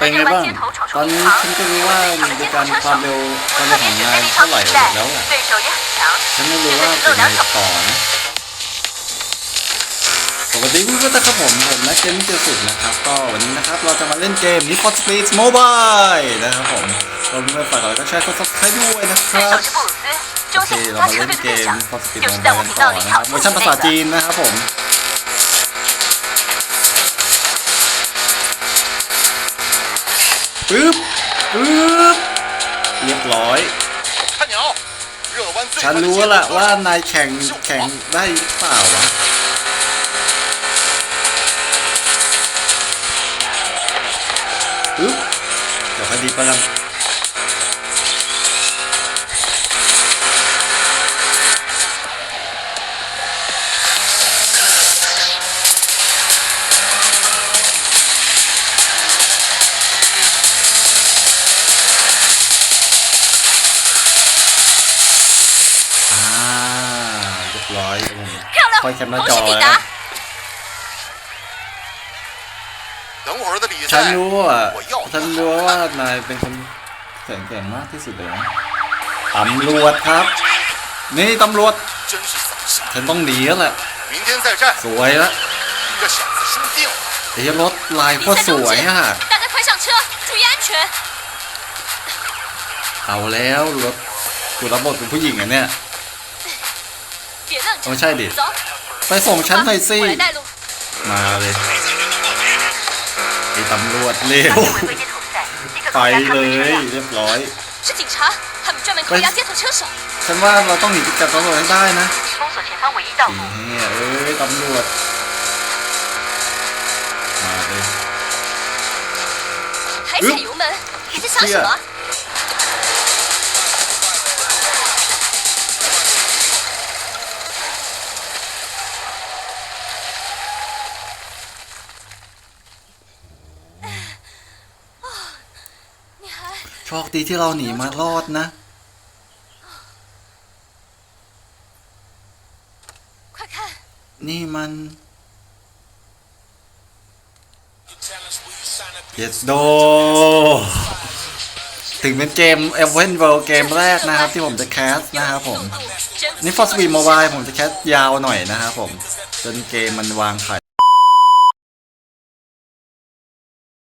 เป็นไงบ้าง ตอนนี้ฉันก็รู้ว่าในการความเร็วความเร็วของนายเท่าไหร่แล้วอะ 对手也很强。 ฉันไม่รู้ว่าเป็นไงต่อนะสวัสดีเพื่อนๆนะครับผมผมนักเกมมิ่งเจอสุดนะครับ ก็วันนี้นะครับเราจะมาเล่นเกม Need for Speed Mobile นะครับผมรวมถึงฝากกดไลค์ก็แชร์กด subscribe ด้วยนะค 对 รับ 手是布鲁斯， โอ 中 เค 线突 เรา 发 มา 车 เล่น 队的 เก 队 ม 长 Need for Speed 就是 Mobile 在我 กัน 频 ต่อ 道里 นะครับ 挑 เวอร์ชันภาษาจีนนะครับผม ึบปึบเรียบร้อยฉันรู้ละว่านายแข่งแข่งได้เปล่าวะปึ๊บเดี๋ยวคดีประกัน อ่เรียบร้อยคอยแคมหน้าจอนะฉันรู้อะฉันรู้ว่านายเป็นคนแข็งแกร่งมากที่สุดเลยนะตำรวจครับ นี่ตำรวจ ฉันต้องหนีแล้วแหละสวยละไอ้รถลายก็สวยฮะเอาแล้วรถกูรับบทเป็นผู้หญิงอะเนี่ย ไม่ใช่ดิ ไปส่งฉันหน่อยสิ มาเลยไอตำรวจเร็วไปเลยเรียบร้อยไปฉันว่าเราต้องหนีจากตำรวจได้นะเนี่ยเอ้ยตำรวจ มาเลยเฮ้ยเชี่ย คดีที่เราหนีมารอดนะ นี่มันเด็ดโด ถึงเป็นเกมเอเวนเวิลเกมแรกนะครับ ที่ผมจะแคสนะครับผม นี่ฟอสบีมอวายผมจะแคสยาวหน่อยนะครับผม จนเกมมันวางไข่